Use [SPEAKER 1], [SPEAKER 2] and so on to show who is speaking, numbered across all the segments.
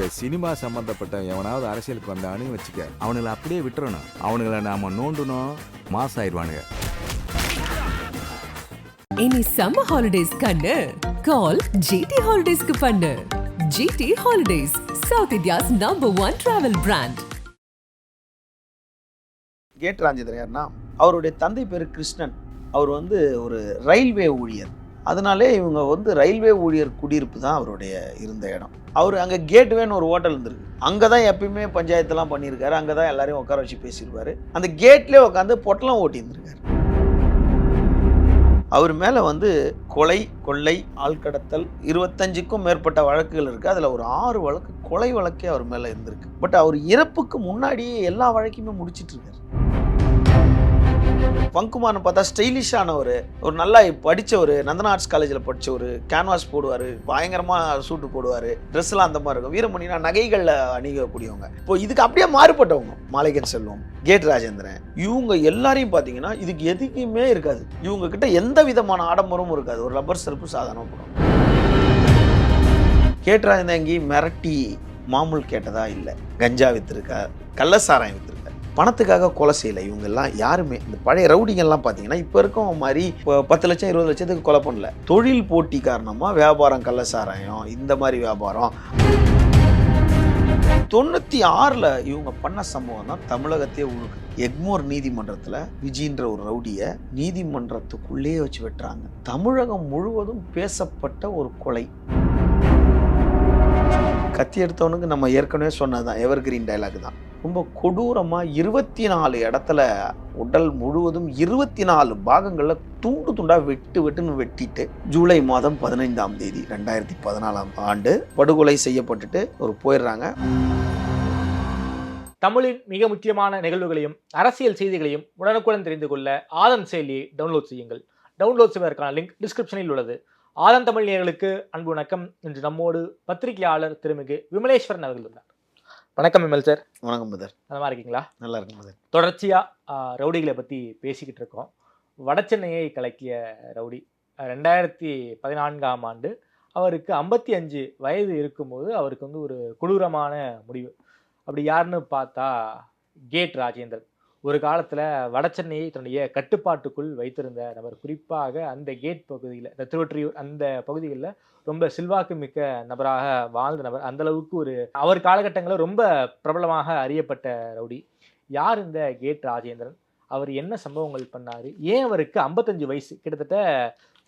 [SPEAKER 1] இந்த சினிமா சம்பந்தப்பட்ட எவனாவது அரசியலுக்கு வந்தான்னு வச்சுக்க அவனுங்களை அப்படியே விட்டுறணும். அவனுங்களை நாம நோண்டணும் மாஸ் ஆயிடுவானுங்க
[SPEAKER 2] இனி சம்மர் ஹாலிடேஸ் கண்ணு. கால் ஜிடி ஹாலிடேஸ்க்கு பண்ணு. GT Holidays South India's number one travel brand
[SPEAKER 3] gate Rajendran யாருன்னா அவருடைய தந்தை பேர் கிருஷ்ணன். அவர் வந்து ஒரு ரயில்வே ஊழியர். அதனாலே இவங்க வந்து ரயில்வே ஊழியர் குடியிருப்பு தான் அவருடைய இருந்த இடம். அவர் அங்கே கேட்வேன்னு ஒரு ஹோட்டல் இருந்திருக்கு. அங்கே தான் எப்பயுமே பஞ்சாயத்துலாம் பண்ணியிருக்காரு. அங்கே தான் எல்லாரையும் உட்கார வச்சு பேசியிருப்பார். அந்த கேட்லேயே உட்காந்து பொட்டலம் ஓட்டியிருந்திருக்காரு. அவர் மேலே வந்து கொலை கொள்ளை ஆள்கடத்தல் இருபத்தஞ்சுக்கும் மேற்பட்ட வழக்குகள் இருக்குது அதில் ஒரு ஆறு வழக்கு கொலை வழக்கே அவர் மேலே இருந்திருக்கு. பட் அவர் இறப்புக்கு முன்னாடியே எல்லா வழக்கையுமே முடிச்சிட்டு இருக்காரு. பங்குமான்னு பார்த்தா ஸ்டைலிஷானவர் ஒரு நல்லா படித்தவர் நந்தனா ஆர்ட்ஸ் காலேஜில் படித்தவர் கேன்வாஸ் போடுவார் பயங்கரமாக சூட்டு போடுவார் ட்ரெஸ்லாம் அந்த மாதிரி இருக்கும். வீரமணினா நகைகளில் அணிகக்கூடியவங்க. இப்போ இதுக்கு அப்படியே மாறுபட்டவங்க மாளிகன் செல்வம் கேட் ராஜேந்திரன் இவங்க எல்லாரையும் பார்த்தீங்கன்னா இதுக்கு எதுக்குமே இருக்காது. இவங்க கிட்ட எந்த விதமான ஆடம்பரமும் இருக்காது. ஒரு ரப்பர் செருப்பு சாதாரணப்படும் கேட் ராஜேந்திரன் எங்கேயும் மிரட்டி மாமூல் கேட்டதா இல்லை. கஞ்சா விற்றுருக்கா கள்ளசாராயம் விற்றுருக்கா பணத்துக்காக கொலை செய்யலை. இவங்கெல்லாம் யாருமே இந்த பழைய ரவுடிங்கெல்லாம் பார்த்தீங்கன்னா இப்போ இருக்கும் மாதிரி இப்போ பத்து லட்சம் இருபது லட்சத்துக்கு கொலை பண்ணல. தொழில் போட்டி காரணமாக வியாபாரம் கள்ளசாராயம் இந்த மாதிரி வியாபாரம். தொண்ணூற்றி ஆறில் இவங்க பண்ண சம்பவம் தான் தமிழகத்தையே உழுக்கு. எக்மோர் நீதிமன்றத்தில் விஜின்ற ஒரு ரவுடியை நீதிமன்றத்துக்குள்ளேயே வச்சு வெட்டுறாங்க. தமிழகம் முழுவதும் பேசப்பட்ட ஒரு கொலை. கத்தி எடுத்தவனுக்கு நம்ம ஏற்கனவே சொன்னதுதான் எவர்கிரீன் டைலாக் தான். ரொம்ப கொடூரமாக இருபத்தி நாலு இடத்துல உடல் முழுவதும் இருபத்தி நாலு பாகங்களில் துண்டு துண்டாக வெட்டு வெட்டுன்னு வெட்டிட்டு ஜூலை மாதம் பதினைந்தாம் தேதி ரெண்டாயிரத்தி பதினாலாம் ஆண்டு படுகொலை செய்யப்பட்டுட்டு ஒரு போயிடுறாங்க.
[SPEAKER 4] தமிழின் மிக முக்கியமான நிகழ்வுகளையும் அரசியல் செய்திகளையும் உடனுக்குடன் தெரிந்து கொள்ள ஆதன் செயலியை டவுன்லோட் செய்யுங்கள். டவுன்லோட் செய்வதற்கான லிங்க் டிஸ்கிரிப்ஷனில் உள்ளது. ஆதன் தமிழ் நேர்களுக்கு அன்பு வணக்கம். இன்று நம்மோடு பத்திரிகையாளர் திருமிகு விமலேஸ்வரன் அவர்கள் உள்ளார் வணக்கம் விமல் சார்.
[SPEAKER 3] வணக்கம் பதர்
[SPEAKER 4] நலமா இருக்கீங்களா?
[SPEAKER 3] நல்லா இருக்கும் பதர்
[SPEAKER 4] தொடர்ச்சியாக ரவுடிகளை பற்றி பேசிக்கிட்டு இருக்கோம். வடசென்னையை கலக்கிய ரவுடி ரெண்டாயிரத்தி பதினான்காம் ஆண்டு அவருக்கு ஐம்பத்தி அஞ்சு வயது இருக்கும்போது அவருக்கு வந்து ஒரு கொடூரமான முடிவு. அப்படி யாருன்னு பார்த்தா கேட் ராஜேந்திரன். ஒரு காலத்தில் வடசென்னையை தன்னுடைய கட்டுப்பாட்டுக்குள் வைத்திருந்த நபர். குறிப்பாக அந்த கேட் பகுதியில் இந்த திருவொற்றியூர் அந்த பகுதிகளில் ரொம்ப செல்வாக்கு மிக்க நபராக வாழ்ந்த நபர். அந்த அளவுக்கு ஒரு அவர் காலகட்டங்களில் ரொம்ப பிரபலமாக அறியப்பட்ட ரவுடி. யார் இந்த கேட் ராஜேந்திரன்? அவர் என்ன சம்பவங்கள் பண்ணார்? ஏன் அவருக்கு ஐம்பத்தஞ்சு வயசு? கிட்டத்தட்ட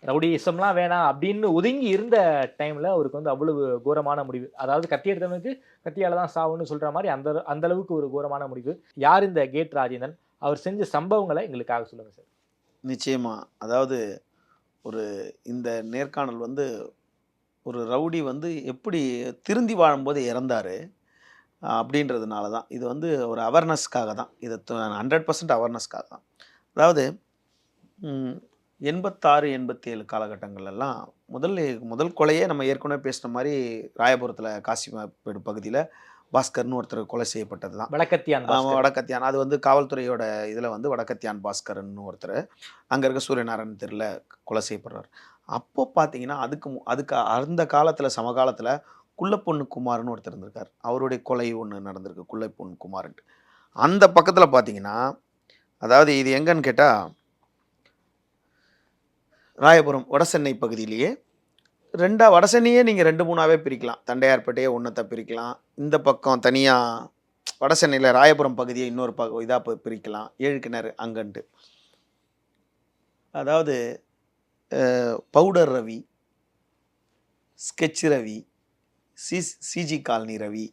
[SPEAKER 4] ரவுடிசம்லாம் வேணாம் அப்படின்னு ஒதுங்கி இருந்த டைமில் அவருக்கு வந்து அவ்வளவு கோரமான முடிவு. அதாவது கத்தி எடுத்தவனுக்கு கத்தியால் தான் சாவுன்னு சொல்கிற மாதிரி அந்த அந்த அளவுக்கு ஒரு கோரமான முடிவு. யார் இந்த கேட் ராஜேந்திரன்? அவர் செஞ்ச சம்பவங்களை எங்களுக்காக சொல்லுங்கள் சார்.
[SPEAKER 3] நிச்சயமாக அதாவது ஒரு இந்த நேர்காணல் வந்து ஒரு ரவுடி வந்து எப்படி திருந்தி வாழும்போது இறந்தார் அப்படின்றதுனால தான். இது வந்து ஒரு அவேர்னஸ்க்காக தான். இது ஹண்ட்ரட் பர்சன்ட் அவேர்னஸ்க்காக தான். அதாவது எண்பத்தாறு எண்பத்தாறு எண்பத்தேழு காலகட்டங்கள்லாம் முதல்ல முதல் கொலையே நம்ம ஏற்கனவே பேசின மாதிரி ராயபுரத்தில் காசிமேடு பகுதியில் பாஸ்கர்னு ஒருத்தர் கொலை செய்யப்பட்டது தான்
[SPEAKER 4] வடக்கத்தியான்
[SPEAKER 3] ஆமாம். வடக்கத்தியான். அது வந்து காவல்துறையோட இதில் வந்து வடக்கத்தியான் பாஸ்கரன் ஒருத்தர் அங்கே இருக்க சூரியநாராயணன் தெருவில் கொலை செய்யப்படுறார். அப்போ பார்த்தீங்கன்னா அதுக்கு அதுக்கு அந்த காலத்தில் சமகாலத்தில் குள்ளப்பொண்ணு குமார்னு ஒருத்தர் இருந்திருக்கார். அவருடைய கொலை ஒன்று நடந்திருக்கு குள்ளப்பொண்ணு குமார்ன்ட்டு. அந்த பக்கத்தில் பார்த்தீங்கன்னா அதாவது இது எங்கன்னு கேட்டால் ராயபுரம் வடசென்னை பகுதியிலேயே ரெண்டா வடசென்னையே நீங்கள் ரெண்டு மூணாவே பிரிக்கலாம். தண்டையார்பேட்டையே ஒன்றத்தை பிரிக்கலாம். இந்த பக்கம் தனியாக வடசென்னையில் ராயபுரம் பகுதியை இன்னொரு பக்கம் இதாக பிரிக்கலாம். ஏழு கிணறு அங்கன்ட்டு அதாவது powder Ravi sketch Ravi C CG colony Ravi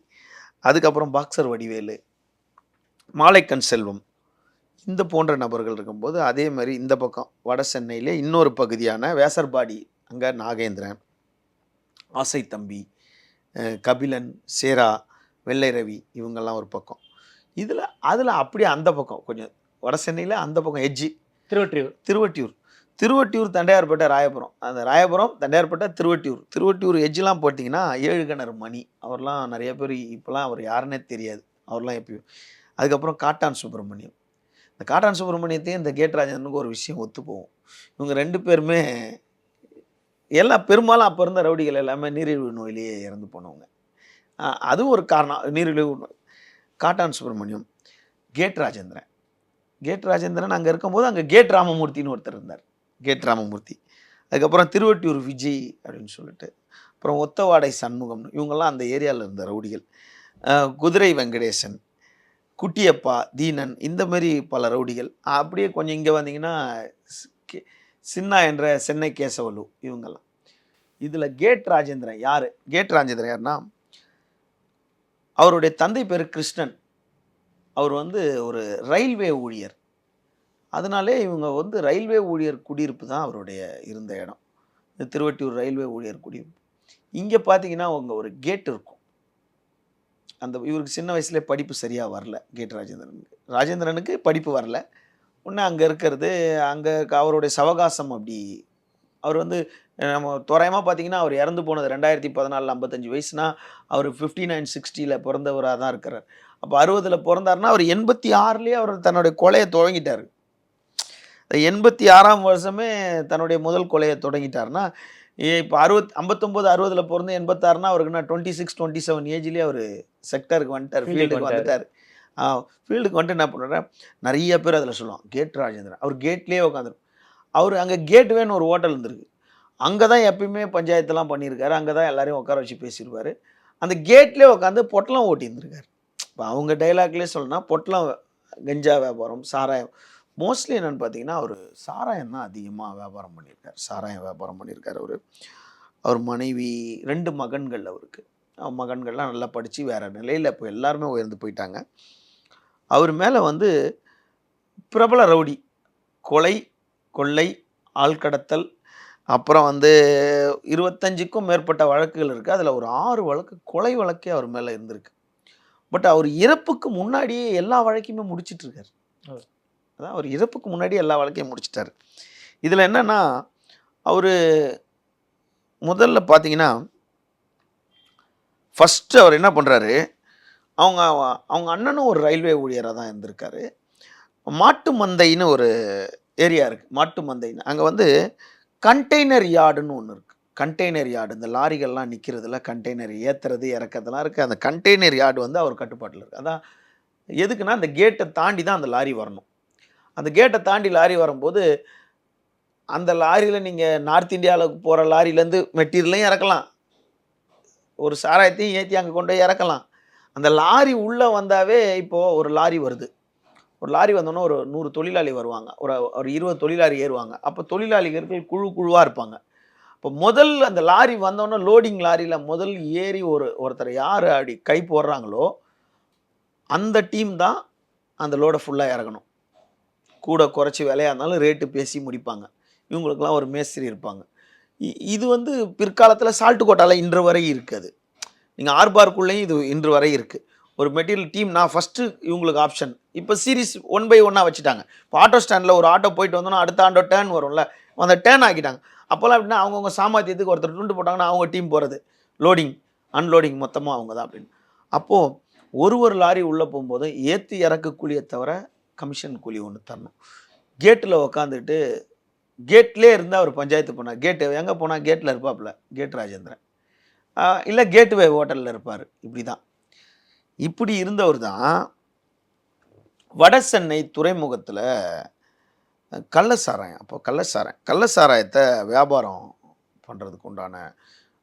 [SPEAKER 3] அதுக்கப்புறம் பாக்ஸர் வடிவேலு மாலைக்கண் செல்வம் இந்த போன்ற நபர்கள் இருக்கும்போது அதே மாதிரி இந்த பக்கம் வட சென்னையிலே இன்னொரு பகுதியான வேசர்பாடி அங்கே நாகேந்திரன் ஆசை தம்பி கபிலன் சேரா வெள்ளை ரவி இவங்கெல்லாம் ஒரு பக்கம். இதில் அதில் அப்படியே அந்த பக்கம் கொஞ்சம் வட சென்னையில் அந்த பக்கம் எட்ஜி.
[SPEAKER 4] திருவொற்றியூர்.
[SPEAKER 3] திருவட்டியூர் திருவட்டியூர் தண்டையார்பேட்டை ராயபுரம். அந்த ராயபுரம் தண்டையார்பேட்டை திருவட்டியூர் திருவட்டியூர் எட்ஜெலாம் போட்டிங்கன்னா ஏழு கிணறு மணி. அவர்லாம் நிறைய பேர் இப்போலாம் அவர் யாருன்னே தெரியாது. அவர்லாம் எப்பயும் அதுக்கப்புறம் காட்டான் சுப்பிரமணியம். இந்த காட்டான் சுப்பிரமணியத்தையும் இந்த கேட்ராஜனுக்கு ஒரு விஷயம் ஒத்து போகும் இவங்க ரெண்டு பேருமே எல்லாம் பெரும்பாலும் அப்போ இருந்த ரவுடிகள் எல்லாமே நீரிழிவு நோயிலேயே இறந்து போனவங்க. அதுவும் ஒரு காரணம். நீரிழிவு நோய். காட்டான் சுப்பிரமணியம் கேட் ராஜேந்திரன். கேட் ராஜேந்திரன் அங்கே இருக்கும்போது அங்கே கேட் ராமமூர்த்தின்னு ஒருத்தர் இருந்தார். கேட் ராமமூர்த்தி. அதுக்கப்புறம் திருவட்டியூர் விஜய் அப்படின்னு சொல்லிட்டு அப்புறம் ஒத்தவாடை சண்முகம்னு இவங்கெல்லாம் அந்த ஏரியாவில் இருந்த ரவுடிகள். குதிரை வெங்கடேசன் குட்டியப்பா தீனன் இந்த மாதிரி பல ரவுடிகள். அப்படியே கொஞ்சம் இங்கே வந்தீங்கன்னா கே- சின்னா என்ற சென்னை கேசவலு இவங்கெல்லாம். இதில் கேட் ராஜேந்திரன் யார்? கேட் ராஜேந்திரன் யாருன்னா அவருடைய தந்தை பேர் கிருஷ்ணன். அவர் வந்து ஒரு ரயில்வே ஊழியர். அதனாலே இவங்க வந்து ரயில்வே ஊழியர் குடியிருப்பு தான் அவருடைய இருந்த இடம். இந்த திருவட்டியூர் ரயில்வே ஊழியர் குடியிருப்பு. இங்கே பார்த்தீங்கன்னா அவங்க ஒரு கேட் இருக்கும். அந்த இவருக்கு சின்ன வயசுலேயே படிப்பு சரியாக வரல கேட் ராஜேந்திரனுக்கு. ராஜேந்திரனுக்கு படிப்பு வரல. ஒன்று அங்கே இருக்கிறது அங்கே அவருடைய சவகாசம் அப்படி. அவர் வந்து நம்ம தோராயமாக பார்த்தீங்கன்னா அவர் இறந்து போனது ரெண்டாயிரத்தி பதினாலில் ஐம்பத்தஞ்சு வயசுனா அவர் ஃபிஃப்டி நைன் சிக்ஸ்டியில் பிறந்தவராக தான் இருக்கிறார். அப்போ அறுபதில் பிறந்தாருன்னா அவர் எண்பத்தி ஆறுலேயே அவர் தன்னுடைய கொலையை துவங்கிட்டார் எண்பத்தி ஆறாம் வருஷமே தன்னுடைய முதல் கொலையை தொடங்கிட்டாருன்னா இப்போ அறுபத் ஐம்பத்தொம்போது அறுபதில் பிறந்து எண்பத்தாறுனா அவருக்கு நான் டுவெண்ட்டி சிக்ஸ் டுவெண்ட்டி செவன் ஏஜ்லேயே அவர் செக்டருக்கு வந்துட்டார் ஃபீல்டுக்கு
[SPEAKER 4] வந்துட்டாரு.
[SPEAKER 3] ஃபீல்டுக்கு வந்துட்டு என்ன பண்ணுறேன் நிறைய பேர் அதில் சொல்லுவாங்க. கேட் ராஜேந்திரன். அவர் கேட்லேயே உட்காந்துரும் அவர் அங்கே கேட்வேன்னு ஒரு ஹோட்டல் இருந்திருக்கு. அங்கே தான் எப்பயுமே பஞ்சாயத்துலாம் பண்ணியிருக்காரு. அங்கே தான் எல்லாரையும் உட்கார வச்சு பேசியிருப்பார். அந்த கேட்லேயே உட்காந்து பொட்டலம் ஓட்டி இருந்திருக்காரு இப்போ அவங்க டைலாக்லேயே சொல்லணும்னா பொட்டலம் கஞ்சா வியாபாரம் சாராயம். மோஸ்ட்லி என்னென்னு பார்த்தீங்கன்னா அவர் சாராயம் தான் அதிகமாக வியாபாரம் பண்ணியிருக்கார். சாராயம் வியாபாரம் பண்ணியிருக்காரு அவர். அவர் மனைவி ரெண்டு மகன்கள் அவருக்கு. அவர் மகன்கள்லாம் நல்லா படித்து வேறு நிலையில் இப்போ எல்லாருமே உயர்ந்து போயிட்டாங்க. அவர் மேலே வந்து பிரபல ரவுடி கொலை கொள்ளை ஆள்கடத்தல் அப்புறம் வந்து இருபத்தஞ்சுக்கும் மேற்பட்ட வழக்குகள் இருக்குது அதில் ஒரு ஆறு வழக்கு கொலை வழக்கே அவர் மேலே இருந்திருக்கு. பட் அவர் இறப்புக்கு முன்னாடியே எல்லா வழக்கையுமே
[SPEAKER 4] ஓ.
[SPEAKER 3] அதான் அவர் இறப்புக்கு முன்னாடியே எல்லா வழக்கையும் முடிச்சிட்டாரு. இதில் என்னன்னா அவர் முதல்ல பார்த்தீங்கன்னா ஃபஸ்ட்டு அவர் என்ன பண்ணுறாரு அவங்க அவங்க அண்ணனும் ஒரு ரயில்வே ஊழியராக தான் இருந்திருக்காரு. மாட்டு மந்தைன்னு ஒரு ஏரியா இருக்குது மாட்டு மந்தைன்னு. அங்கே வந்து கண்டெய்னர் யார்டுன்னு ஒன்று இருக்குது கண்டெய்னர் யார்டு. இந்த லாரிகள்லாம் நிற்கிறதுல கண்டெய்னர் ஏற்றுறது இறக்கிறதுலாம் இருக்குது அந்த கண்டெய்னர் யார்டு வந்து அவர் கட்டுப்பாட்டில் இருக்குது அதான் எதுக்குன்னா அந்த கேட்டை தாண்டி தான் அந்த லாரி வரணும். அந்த கேட்டை தாண்டி லாரி வரும்போது அந்த லாரியில் நீங்கள் நார்த் இந்தியாவுக்கு போகிற லாரியிலேருந்து மெட்டீரியலையும் இறக்கலாம். ஒரு சாராயத்தையும் ஏற்றி அங்கே கொண்டு போய் இறக்கலாம். அந்த லாரி உள்ளே வந்தாவே இப்போது ஒரு லாரி வருது. ஒரு லாரி வந்தோன்னே ஒரு நூறு தொழிலாளி வருவாங்க. ஒரு ஒரு இருபது தொழிலாளி ஏறுவாங்க. அப்போ தொழிலாளிகள் குழு குழுவாக இருப்பாங்க. இப்போ முதல் அந்த லாரி வந்தோன்னே லோடிங் லாரியில் முதல் ஏறி ஒரு ஒருத்தர் யார் அப்படி கை போடுறாங்களோ அந்த டீம் தான் அந்த லோடை ஃபுல்லாக இறங்கணும் கூட குறைச்சி விலையாக இருந்தாலும் ரேட்டு பேசி முடிப்பாங்க. இவங்களுக்கெல்லாம் ஒரு மேஸ்திரி இருப்பாங்க. இ- இது வந்து பிற்காலத்தில் சால்ட்டு கோட்டாவில் இன்று வரை இருக்குது. நீங்கள் ஆர்பார்க்குள்ளேயும் இது இன்று வரை இருக்குது ஒரு மெட்டீரியல் டீம் நான் ஃபஸ்ட்டு இவங்களுக்கு ஆப்ஷன் இப்போ சீரிஸ் ஒன் பை ஒன்னாக வச்சுட்டாங்க. இப்போ ஆட்டோ ஸ்டாண்டில் ஒரு ஆட்டோ போயிட்டு வந்தோன்னா அடுத்த ஆண்டோ டேர்ன் வரும்ல. அந்த டேர்ன் ஆக்கிட்டாங்க. அப்போல்லாம் அப்படின்னா அவங்கவுங்க சாமர்த்தியத்துக்கு ஒருத்தர் துண்டு போட்டாங்கன்னா அவங்க டீம் போகிறது லோடிங் அன்லோடிங் மொத்தமாக அவங்க தான் அப்படின்னு. அப்போது ஒரு ஒரு லாரி உள்ளே போகும்போது ஏற்றி இறக்கு கூலியை தவிர கமிஷன் கூலி ஒன்று தரணும். கேட்டில் உக்காந்துட்டு கேட்லேயே இருந்தால் அவர் பஞ்சாயத்து போனார் கேட்டு எங்கே போனால் கேட்டில் இருப்பாப்புல கேட் ராஜேந்திரன். இல்லை கேட்வே ஹோட்டலில் இருப்பார். இப்படி தான் இப்படி இருந்தவர் தான் வட சென்னை துறைமுகத்தில் கள்ளசாராயம் அப்போ கள்ளசாராயம் கள்ளசாராயத்தை வியாபாரம் பண்ணுறதுக்கு உண்டான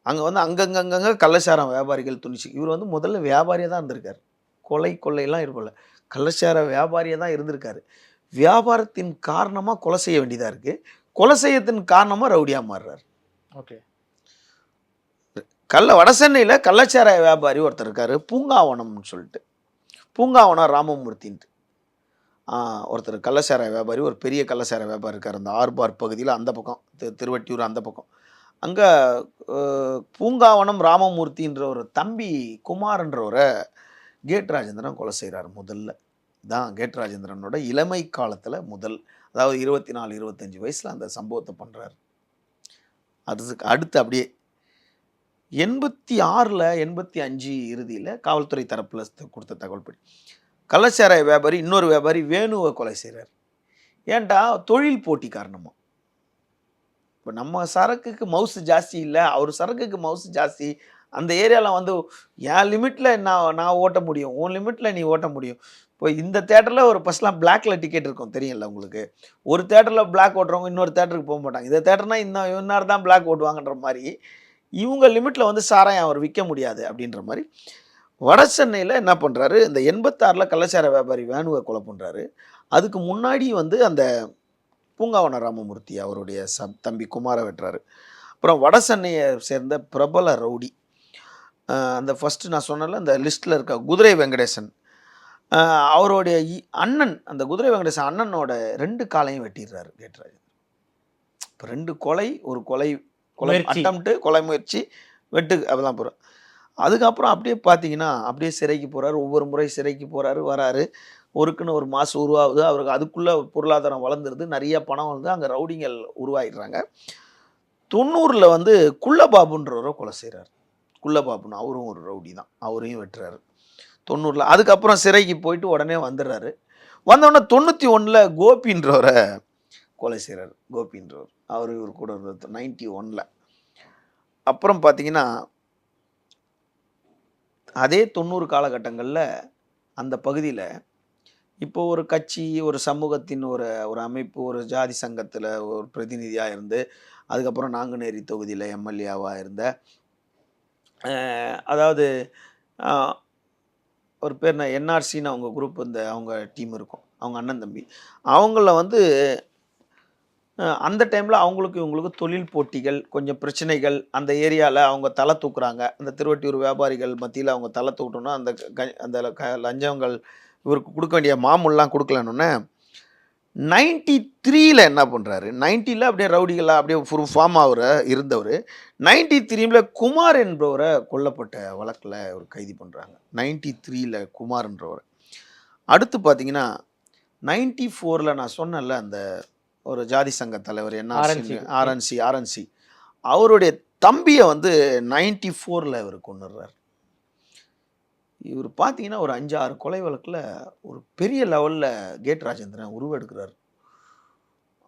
[SPEAKER 3] அங்கே வந்து அங்கங்கங்கங்க கள்ளச்சாரம் வியாபாரிகள் துணிச்சு இவர் வந்து முதல்ல வியாபாரியாக தான் இருந்திருக்கார். கொலை கொள்ளையெல்லாம் இருப்பல கள்ளச்சார வியாபாரியாக தான் இருந்திருக்காரு. வியாபாரத்தின் காரணமாக கொலை செய்ய வேண்டியதாக இருக்குது கொலை செய்யத்தின் காரணமாக ரவுடியாக மாறுறார்.
[SPEAKER 4] ஓகே.
[SPEAKER 3] கள்ள வடசென்னையில் கள்ளச்சாராய வியாபாரி ஒருத்தர் இருக்கார் பூங்காவனம்னு சொல்லிட்டு. பூங்காவனம் ராமமூர்த்தின்ட்டு. ஒருத்தர் கள்ளச்சாராய வியாபாரி ஒரு பெரிய கள்ளச்சாராய வியாபாரி இருக்கார் அந்த ஆர்பார் பகுதியில் அந்த பக்கம் திருவட்டியூர் அந்த பக்கம். அங்கே பூங்காவனம் ராமமூர்த்தின்ற ஒரு தம்பி குமார்ன்றவரை கேட் ராஜேந்திரன் கொலை செய்கிறார் முதல்ல. தான் கேட் ராஜேந்திரனோட இளமை காலத்தில் முதல் அதாவது இருபத்தி நாலு இருபத்தஞ்சி வயசில் அந்த சம்பவத்தை பண்ணுறாரு அதுக்கு அடுத்து அப்படியே எண்பத்தி ஆறில் எண்பத்தி அஞ்சு இறுதியில் காவல்துறை தரப்பில் கொடுத்த தகவல் படி கள்ளச்சாராய வியாபாரி இன்னொரு வியாபாரி வேணுவை கொலை செய்கிறார் ஏன்டா? தொழில் போட்டி காரணமாக இப்போ நம்ம சரக்குக்கு மவுசு ஜாஸ்தி இல்லை. அவர் சரக்குக்கு மவுசு ஜாஸ்தி. அந்த ஏரியாவில் வந்து என் லிமிட்டில் நான் நான் ஓட்ட முடியும். உன் லிமிட்டில் நீ ஓட்ட முடியும். இப்போ இந்த தேட்டரில் ஒரு ஃபஸ்ட்லாம் பிளாக்ல டிக்கெட் இருக்கும் தெரியல உங்களுக்கு. ஒரு தேட்டரில் பிளாக் ஓட்டுறவங்க இன்னொரு தேட்டருக்கு போக மாட்டாங்க. இந்த தேட்டர்னால் இன்னும் இன்னார் தான் பிளாக் ஓட்டுவாங்கன்ற மாதிரி இவங்க லிமிட்டில் வந்து சாராயம் அவர் விற்க முடியாது அப்படின்ற மாதிரி வட சென்னையில் என்ன பண்ணுறாரு இந்த எண்பத்தாறில் கள்ளச்சார வியாபாரி வேணுவை கொலை பண்ணுறாரு அதுக்கு முன்னாடி வந்து அந்த பூங்காவன ராமமூர்த்தி அவருடைய சப் தம்பி குமார வெட்டுறாரு. அப்புறம் வட சென்னையை சேர்ந்த பிரபல ரவுடி அந்த ஃபஸ்ட்டு நான் சொன்னல அந்த லிஸ்ட்டில் இருக்க குதிரை வெங்கடேசன் அவருடைய இ- அண்ணன் அந்த குதிரை வெங்கடேசன் அண்ணனோட ரெண்டு காலையும் வெட்டிடுறாரு கேட்டுறாரு இப்போ ரெண்டு கொலை ஒரு கொலை கொலை
[SPEAKER 4] முயற்சி.
[SPEAKER 3] அட்டம்ப்ட்டு கொலை முயற்சி வெட்டு அதெல்லாம் போகிறோம் அதுக்கப்புறம் அப்படியே பார்த்தீங்கன்னா அப்படியே சிறைக்கு போகிறாரு ஒவ்வொரு முறை சிறைக்கு போகிறாரு வராரு. ஒருக்குன்னு ஒரு மாதம் உருவாகுது. அவருக்கு அதுக்குள்ளே பொருளாதாரம் வளர்ந்துருது. நிறைய பணம் வந்து அங்கே ரவுடிங்கள் உருவாகிடுறாங்க தொண்ணூறில் வந்து குள்ளபாபுன்றவரை கொலை செய்கிறார் குள்ளபாபுன்னு அவரும் ஒரு ரவுடி தான். அவரையும் வெட்டுறாரு. தொண்ணூறில் அதுக்கப்புறம் சிறைக்கு போயிட்டு உடனே வந்துடுறாரு. வந்தோடனே தொண்ணூற்றி ஒன்றில் கோபின்றவரை கொலை செய்கிறார் கோபின்றவர். அவர் இவர் கூட இருந்தது. நைன்டி ஒனில் அப்புறம் பார்த்தீங்கன்னா அதே தொண்ணூறு காலகட்டங்களில் அந்த பகுதியில் இப்போ ஒரு கட்சி ஒரு சமூகத்தின் ஒரு ஒரு அமைப்பு ஒரு ஜாதி சங்கத்தில் ஒரு பிரதிநிதியாக இருந்து அதுக்கப்புறம் நாங்குநேரி தொகுதியில் எம்எல்ஏவாக இருந்த அதாவது ஒரு பேர் என்ஆர்சின்னு அவங்க குரூப் இந்த அவங்க டீம் இருக்கும். அவங்க அண்ணன் தம்பி. அவங்கள வந்து அந்த டைமில் அவங்களுக்கு இவங்களுக்கு தொழில் போட்டிகள் கொஞ்சம் பிரச்சனைகள் அந்த ஏரியாவில் அவங்க தலை தூக்குறாங்க. அந்த திருவட்டியூர் வியாபாரிகள் மத்தியில் அவங்க தலை தூக்கணும்னா அந்த க- அந்த க- லஞ்சங்கள் இவருக்கு கொடுக்க வேண்டிய மாமுல்லாம் கொடுக்கலன்னொன்னே நைன்டி த்ரீயில் என்ன பண்ணுறாரு நைன்ட்டியில் அப்படியே ரவுடிகளாக அப்படியே ஃபுல் ஃபார்ம் ஆகிற இருந்தவர். நைன்டி த்ரீல குமார் என்பவரை கொல்லப்பட்ட வழக்கில் இவர் கைது பண்ணுறாங்க நைன்டி த்ரீயில் குமார்ன்றவர் அடுத்து பார்த்தீங்கன்னா நைன்டி ஃபோரில் நான் சொன்னேன்ல அந்த ஒரு ஜாதி சங்க தலைவர் என்ன. ஆர்என்சி ஆர்என்சி அவருடைய தம்பியை வந்து நைன்டி ஃபோரில் இவர் கொண்டுடுறார். இவர் பார்த்தீங்கன்னா ஒரு அஞ்சு ஆறு கொலை வழக்கில் ஒரு பெரிய லெவலில் கேட் ராஜேந்திரன் உருவெடுக்கிறார்.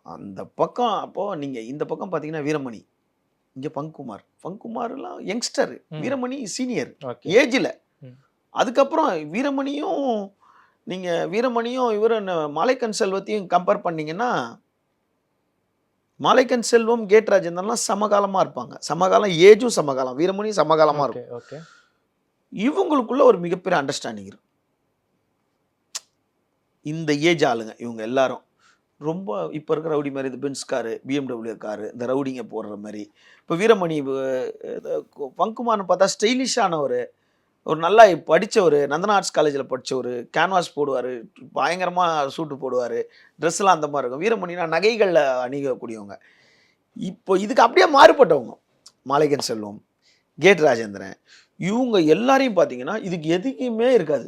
[SPEAKER 3] அந்த பக்கம் அப்போது நீங்கள் இந்த பக்கம் பார்த்தீங்கன்னா வீரமணி இங்கே பங்குமார். பங்குமார்லாம் யங்ஸ்டர். வீரமணி சீனியர் ஏஜில். அதுக்கப்புறம் வீரமணியும் நீங்கள் வீரமணியும் இவர் மாலைக்கன் செல்வத்தையும் கம்பேர் பண்ணீங்கன்னா மாலைக்கன் செல்வம் கேட் ராஜேந்திரன்லாம் சமகாலமாக இருப்பாங்க. சமகாலம் ஏஜும் சமகாலம் வீரமணியும் சமகாலமாக இருக்கும். இவங்களுக்குள்ள ஒரு மிகப்பெரிய அண்டர்ஸ்டாண்டிங் இருக்கும் இந்த ஏஜ் ஆளுங்க இவங்க எல்லாரும். ரொம்ப இப்போ இருக்கிற ரவுடி மாதிரி இந்த பென்ஸ் காரு பிஎம்டபிள்யூ காரு இந்த ரவுடிங்க போடுற மாதிரி. இப்போ வீரமணி பங்குமான்னு பார்த்தா ஸ்டைலிஷான ஒரு நல்லா படித்தவர் நந்தனா ஆர்ட்ஸ் காலேஜில் படித்தவர் கேன்வாஸ் போடுவார் பயங்கரமாக சூட்டு போடுவார் ட்ரெஸ்லாம் அந்த மாதிரி இருக்கும். வீரமணினா நகைகளில் அணிகக்கூடியவங்க இப்போ இதுக்கு அப்படியே மாறுபட்டவங்க. மாலைகன் செல்வம் கேட் ராஜேந்திரன் இவங்க எல்லாரையும் பார்த்தீங்கன்னா இதுக்கு எதுக்குமே இருக்காது.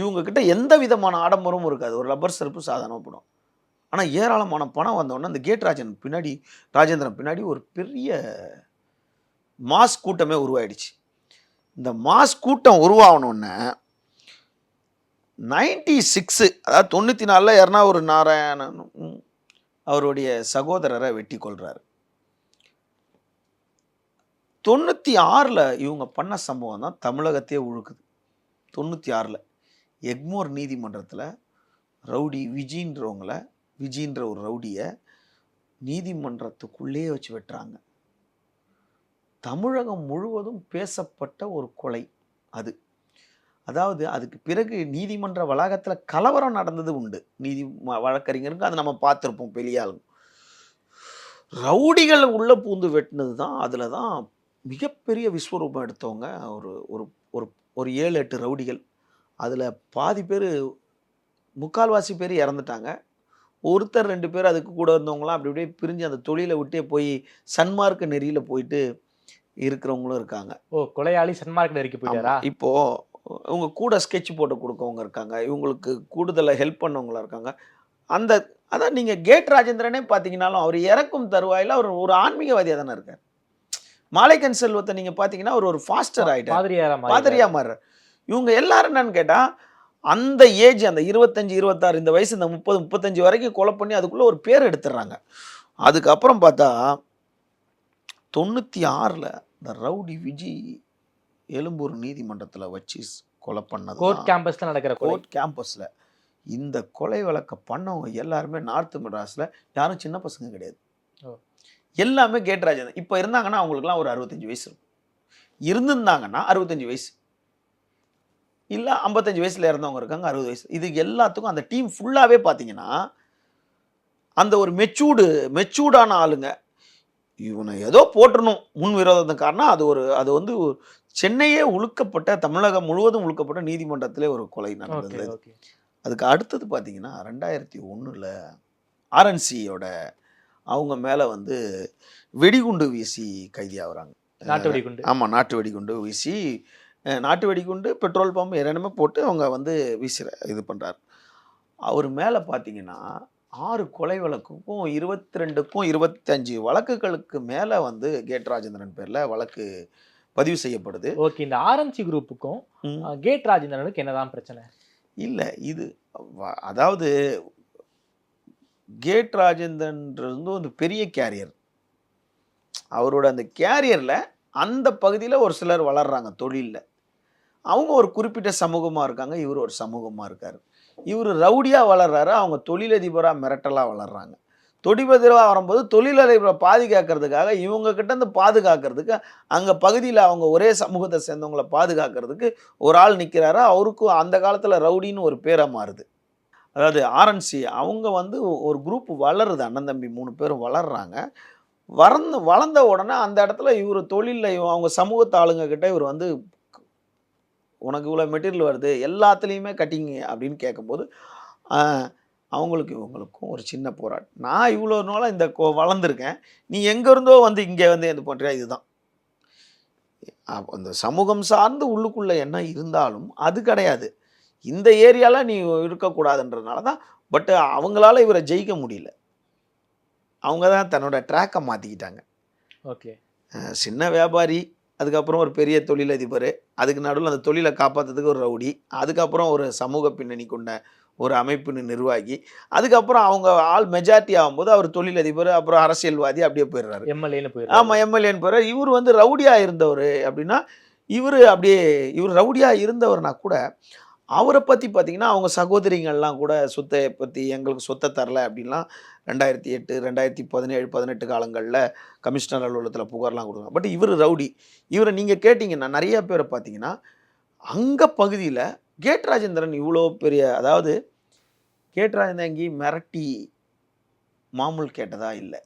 [SPEAKER 3] இவங்க கிட்ட எந்த விதமான ஆடம்பரமும் இருக்காது. ஒரு ரப்பர் செருப்பு சாதாரண படம். ஆனால் ஏராளமான பணம் வந்தோடனே அந்த கேட் ராஜன் பின்னாடி ராஜேந்திரன் பின்னாடி ஒரு பெரிய மாஸ் கூட்டமே உருவாயிடுச்சு. இந்த மாஸ் கூட்டம் உருவாகணுன்னு நைன்டி சிக்ஸு அதாவது தொண்ணூற்றி நாலில் யாருன்னா ஒரு நாராயணன் அவருடைய சகோதரரை வெட்டி கொள்றாரு. தொண்ணூற்றி ஆறில் இவங்க பண்ண சம்பவம் தான் தமிழகத்தையே உழுக்குது. தொண்ணூற்றி ஆறில் எக்மோர் நீதிமன்றத்தில் ரவுடி விஜின்றவங்கள விஜின்ற ஒரு ரவுடியை நீதிமன்றத்துக்குள்ளேயே வச்சு வெட்டுறாங்க. தமிழகம் முழுவதும் பேசப்பட்ட ஒரு கொலை அது. அதாவது அதுக்கு பிறகு நீதிமன்ற வளாகத்தில் கலவரம் நடந்தது உண்டு. நீதி வழக்கறிஞருக்கு அதை நம்ம பார்த்துருப்போம் பெரிய ஆளுங்க ரவுடிகள் உள்ள பூந்து வெட்டினது தான் அதில் தான் மிகப்பெரிய விஸ்வரூபம் எடுத்தவங்க ஒரு ஒரு ஒரு ஒரு ஏழு எட்டு ரவுடிகள். அதில் பாதி பேர் முக்கால்வாசி பேர் இறந்துட்டாங்க. ஒருத்தர் ரெண்டு பேர் அதுக்கு கூட இருந்தவங்களாம் அப்படி அப்படியே பிரிஞ்சு அந்த தொழிலை விட்டே போய் சன்மார்க்க நெறியில் போயிட்டு இருக்கிறவங்களும் இருக்காங்க.
[SPEAKER 4] ஓ கொலையாளி சன்மார்க் நெருக்கி போயிட்டாரா.
[SPEAKER 3] இப்போ இவங்க கூட ஸ்கெட்ச் போட்டு கொடுக்கவங்க இருக்காங்க. இவங்களுக்கு கூடுதலாக ஹெல்ப் பண்ணவங்களா இருக்காங்க. அந்த அதான் நீங்கள் கேட் ராஜேந்திரனே பார்த்தீங்கன்னாலும் அவர் இறக்கும் தருவாயில் அவர் ஒரு ஆன்மீகவாதியாக தானே இருக்கார். மாலைக்கன் செல்வத்தை நீங்கள் பார்த்தீங்கன்னா அவர் ஒரு ஃபாஸ்டர் ஆகிட்டார் பாதிரியா மாறுறார். இவங்க எல்லாரும் என்னன்னு கேட்டால் அந்த ஏஜ் அந்த இருபத்தஞ்சு இருபத்தாறு இந்த வயசு இந்த முப்பது முப்பத்தஞ்சு வரைக்கும் கொலை பண்ணி அதுக்குள்ளே ஒரு பேர் எடுத்துடுறாங்க. அதுக்கப்புறம் பார்த்தா தொண்ணூற்றி ஆறில் இந்த ரவுடி விஜி எழும்பூர் நீதிமன்றத்தில் வச்சு கொலை பண்ணது
[SPEAKER 4] கோர்ட் கேம்பஸ்ல நடக்கிற கோர்ட்
[SPEAKER 3] கேம்பஸில் இந்த கொலை வழக்க பண்ணவங்க எல்லாருமே நார்த் மெட்ராஸில் யாரும் சின்ன பசங்க கிடையாது. எல்லாமே கேட் ராஜேந்திரன் இப்போ இருந்தாங்கன்னா அவங்களுக்குலாம் ஒரு அறுபத்தஞ்சு வயசு இருக்கும். இருந்திருந்தாங்கன்னா அறுபத்தஞ்சு வயசு. இல்லை ஐம்பத்தஞ்சு வயசில் இறந்தவங்க இருக்காங்க அறுபது வயசு. இது எல்லாத்துக்கும் அந்த டீம் ஃபுல்லாகவே பார்த்தீங்கன்னா அந்த ஒரு மெச்சூர்டு மெச்சூர்டான ஆளுங்க இவனை ஏதோ போட்டுறணும் முன் விரோதத்துக்கு காரணம் அது ஒரு அது வந்து சென்னையே உழுக்கப்பட்ட தமிழகம் முழுவதும் உழுக்கப்பட்ட நீதிமன்றத்திலே ஒரு கொலை நடந்தது. அதுக்கு அடுத்தது பார்த்தீங்கன்னா ரெண்டாயிரத்தி ஒன்றில் ஆர்என்சியோட அவங்க மேலே வந்து வெடிகுண்டு வீசி கைதியாகிறாங்க.
[SPEAKER 4] நாட்டு வெடிகுண்டு.
[SPEAKER 3] ஆமாம் நாட்டு வெடிகுண்டு வீசி நாட்டு வெடிகுண்டு பெட்ரோல் பம்ப் என்னென்னமே போட்டு அவங்க வந்து வீசுற இது பண்ணுறாரு அவர் மேலே பார்த்தீங்கன்னா ஆறு கொலை வழக்குக்கும் இருபத்தி ரெண்டுக்கும் இருபத்தஞ்சு வழக்குகளுக்கு மேலே வந்து கேட் ராஜேந்திரன் பேரில் வழக்கு பதிவு செய்யப்படுது.
[SPEAKER 4] ஓகே இந்த ஆர்என்சி குரூப்புக்கும். கேட் ராஜேந்திரனுக்கு என்னதான் பிரச்சனை?
[SPEAKER 3] இல்லை இது அதாவது கேட் ராஜேந்திரன்றது வந்து ஒரு பெரிய கேரியர். அவரோட அந்த கேரியரில் அந்த பகுதியில் ஒரு சிலர் வளர்றாங்க தொழிலில். அவங்க ஒரு குறிப்பிட்ட சமூகமாக இருக்காங்க இவர் ஒரு சமூகமாக இருக்கார். இவர் ரவுடியாக வளர்றாரு அவங்க தொழிலதிபராக மிரட்டலாக வளர்றாங்க. தொடிபதிரவாக வரும்போது தொழிலதிபரை பாதுகாக்கிறதுக்காக இவங்கக்கிட்ட இருந்து பாதுகாக்கிறதுக்கு அங்கே பகுதியில் அவங்க ஒரே சமூகத்தை சேர்ந்தவங்களை பாதுகாக்கிறதுக்கு ஒரு ஆள் நிற்கிறாரு அவருக்கும் அந்த காலத்தில் ரவுடின்னு ஒரு பேரை மாறுது. அதாவது ஆர்என்சி அவங்க வந்து ஒரு குரூப் வளருது அண்ணன் தம்பி மூணு பேரும் வளர்றாங்க. வளர்ந்து வளர்ந்த உடனே அந்த இடத்துல இவர் தொழிலில் அவங்க சமூகத்து ஆளுங்கக்கிட்ட இவர் வந்து உனக்கு இவ்வளோ மெட்டீரியல் வருது எல்லாத்துலேயுமே கட்டிங்க அப்படின்னு கேட்கும்போது அவங்களுக்கு இவங்களுக்கும் ஒரு சின்ன போராட்டம். நான் இவ்வளோ நாளாக இந்த கொ- வளர்ந்துருக்கேன். நீ எங்கே இருந்தோ வந்து இங்கே வந்து இது பண்ணுறியா இதுதான். அந்த சமூகம் சார்ந்து உள்ளுக்குள்ளே என்ன இருந்தாலும் அது கிடையாது. இந்த ஏரியாவில் நீ இருக்கக்கூடாதுன்றதுனால தான் பட் அவங்களால இவரை ஜெயிக்க முடியல. அவங்க தான் தன்னோட ட்ராக்கை மாற்றிக்கிட்டாங்க
[SPEAKER 4] ஓகே.
[SPEAKER 3] சின்ன வியாபாரி அதுக்கப்புறம் ஒரு பெரிய தொழிலதிபர். அதுக்கு நடுவில் அந்த தொழிலை காப்பாற்றுறதுக்கு ஒரு ரவுடி. அதுக்கப்புறம் ஒரு சமூக பின்னணி கொண்ட ஒரு அமைப்பின் நிர்வாகி. அதுக்கப்புறம் அவங்க ஆள் மெஜாரிட்டி ஆகும்போது அவர் தொழிலதிபர் அப்புறம் அரசியல்வாதி அப்படியே போயிடுறாரு.
[SPEAKER 4] எம்எல்ஏன்னு போயிருக்கு
[SPEAKER 3] ஆமாம் எம்எல்ஏன்னு போகிறார் இவர் வந்து ரவுடியாக இருந்தவர் அப்படின்னா இவர் அப்படியே இவர் ரவுடியாக இருந்தவர்னா கூட அவரை பற்றி பார்த்தீங்கன்னா அவங்க சகோதரிங்கள்லாம் கூட சொத்தை பற்றி எங்களுக்கு சொத்தை தரல அப்படின்லாம் ரெண்டாயிரத்தி எட்டு ரெண்டாயிரத்தி பதினேழு பதினெட்டு காலங்களில் கமிஷனர் அலுவலகத்தில் புகார்லாம் கொடுக்குறாங்க பட் இவர் ரவுடி. இவரை நீங்கள் கேட்டிங்கன்னா நிறைய பேரை பார்த்தீங்கன்னா அங்கே பகுதியில் கேட் ராஜேந்திரன் இவ்வளோ பெரிய அதாவது கேட் ராஜேந்திரன் எங்கேயும் மிரட்டி மாமூல் கேட்டதா இல்லை.